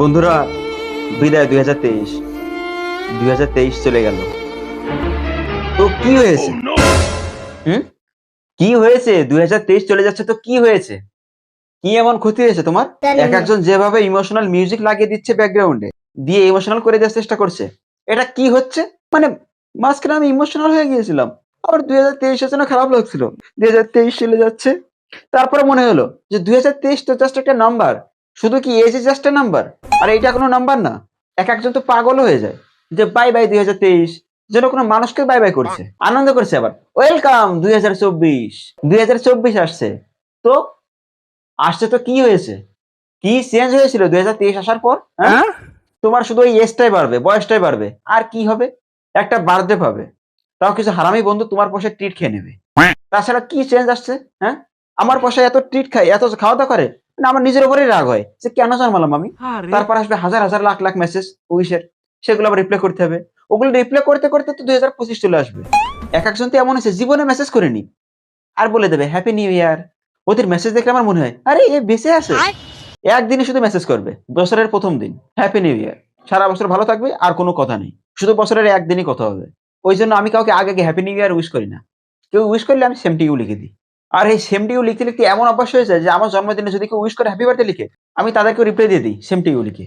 বন্ধুরা বিদায় দুই হাজার তেইশ। দুই হাজার তেইশ চলে গেল। তো কি হয়েছে? হুম? কি হয়েছে? দুই হাজার তেইশ চলে যাচ্ছে তো কি হয়েছে? কি এমন ক্ষতি হয়েছে তোমার? এক একজন যেভাবে ইমোশনাল মিউজিক লাগিয়ে দিচ্ছে ব্যাকগ্রাউন্ডে দিয়ে ইমোশনাল করে দেওয়ার চেষ্টা করছে। এটা কি হচ্ছে? মানে মাঝখানে আমি ইমোশনাল হয়ে গিয়েছিলাম। আবার দুই হাজার তেইশের জন্য খারাপ লাগছিল। দুই হাজার তেইশ চলে যাচ্ছে। তারপরে মনে হলো যে দুই হাজার তেইশ তো জাস্ট একটা নাম্বার শুধু কি এজ জাস্ট নাম্বার আর এটা কোনো নাম্বার না। এক একজন তো পাগল হয়ে যায়। যে বাই বাই দুই হাজার তেইশ যেন কোনো মানুষকে বাই বাই করছে। আনন্দ করছে আবার। ওয়েলকাম দুই হাজার চব্বিশ। দুই হাজার চব্বিশ আসছে। তো আসছে তো কি হয়েছে? কি চেঞ্জ হয়েছিল দুই হাজার তেইশ আসার পর? হ্যাঁ? তোমার শুধু ওই এজটাই বাড়বে বয়সটাই বাড়বে। আর কি হবে? একটা বার্থডে পাবে। তাও কিছু হারামি বন্ধু তোমার পয়সায় ট্রিট খেয়ে নেবে। তাছাড়া কি চেঞ্জ আসছে? হ্যাঁ? আমার পয়সায় এত ট্রিট খায় এত খাওয়া দাওয়া করে না আমার নিজের উপরেই রাগ হয় যে কেন জন্মালাম আমি? তারপর আসবে হাজার হাজার লাখ লাখ মেসেজ উইশের সেগুলো আবার রিপ্লাই করতে হবে। ওগুলো রিপ্লাই করতে করতে তো দুই হাজার পঁচিশ চলে আসবে। এক একজন তো এমন আছে জীবনে মেসেজ করেনি। আর বলে দেবে হ্যাপি নিউ ইয়ার ওদের মেসেজ দেখলে আমার মনে হয় আরে এ বেঁচে আছে। একদিনে শুধু মেসেজ করবে বছরের প্রথম দিন। হ্যাপি নিউ ইয়ার সারা বছর ভালো থাকবে আর কোনো কথা নেই। শুধু বছরের একদিনই কথা হবে। ওই জন্য আমি কাউকে আগে আগে হ্যাপি নিউ ইয়ার উইশ করি না। কেউ উইশ করলে আমি সেমটিও লিখে দিই। আর এই সেমটিও লিখতে লিখতে এমন অভ্যাস হয়েছে যে আমার জন্মদিনে যদি কেউ উইশ করে হ্যাপি বার্থডে লিখে, আমি তাদেরকে রিপ্লাই দিয়ে দিই সেমটিও লিখে।